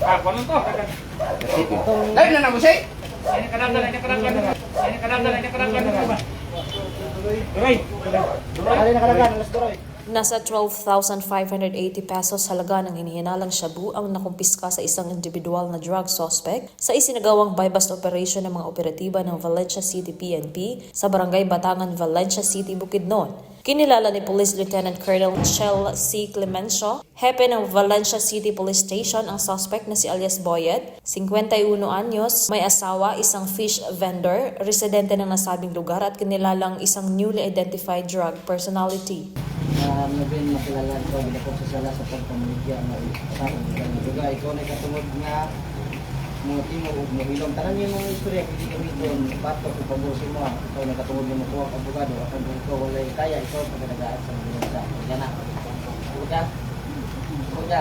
Ah, kuno to. Dahil na na mo kadang kadang kadang kadang. Ini kadang kadang kadang kadang. Duray. Dahil na kalagan, alas doroy. Nasa 12,580 pesos halaga ng hinihinalang shabu ang nakumpiska sa isang individual na drug suspect sa isinagawang buy-bust operation ng mga operatiba ng Valencia City PNP sa Barangay Batangan, Valencia City, Bukidnon. Kinilala ni Police Lieutenant Colonel Michelle C. Clemencio, hepe ng Valencia City Police Station ang suspect na si alias Boyet, 51 anyos, may asawa, isang fish vendor, residente ng nasabing lugar at kinilalang isang newly identified drug personality. Um, nabin makilala ko ginako sa sala sa pagpamilya nga sa duga ikaw na katungod nga mo timo ug mo ilong tanan yung mga istorya di kami doon bato ko pabusi mo ikaw na katungod mo ang abogado akan kung ikaw wala kaya ikaw pagkadagaan sa mga sa yana Buka. Buka.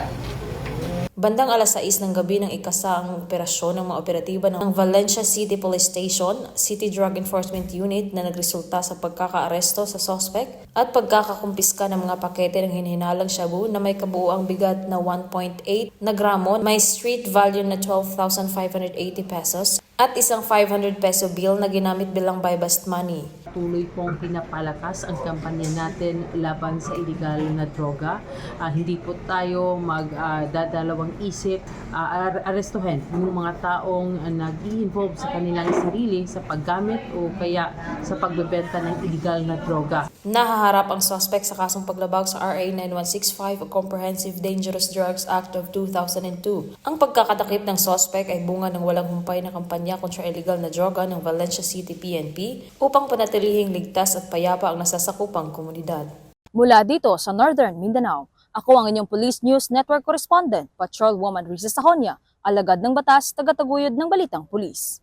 Bandang alas 6 ng gabi ng ikasaang operasyon ng mga operatiba ng Valencia City Police Station, City Drug Enforcement Unit na nagresulta sa pagkakaaresto sa suspect at pagkakakumpiska ng mga pakete ng hinihinalang shabu na may kabuuang bigat na 1.8 na gramo, may street value na 12,580 pesos at isang 500 peso bill na ginamit bilang buy-bust money. Tuloy pong pinapalakas ang kampanya natin laban sa illegal na droga. Ah, hindi po tayo magdadalawang isip ah, ar- arestuhin yung mga taong uh, nag-involve sa kanilang sarili sa paggamit o kaya sa pagbebenta ng illegal na droga. Nahaharap ang suspect sa kasong paglabag sa RA 9165 o Comprehensive Dangerous Drugs Act of 2002. Ang pagkakatakip ng suspect ay bunga ng walang humpay na kampanya kontra illegal na droga ng Valencia City PNP upang panatilihing ligtas at payapa ang nasasakupang komunidad. Mula dito sa Northern Mindanao, ako ang inyong Police News Network Correspondent, Patrol Woman Risa Sahonia, alagad ng batas, tagataguyod ng Balitang Pulis.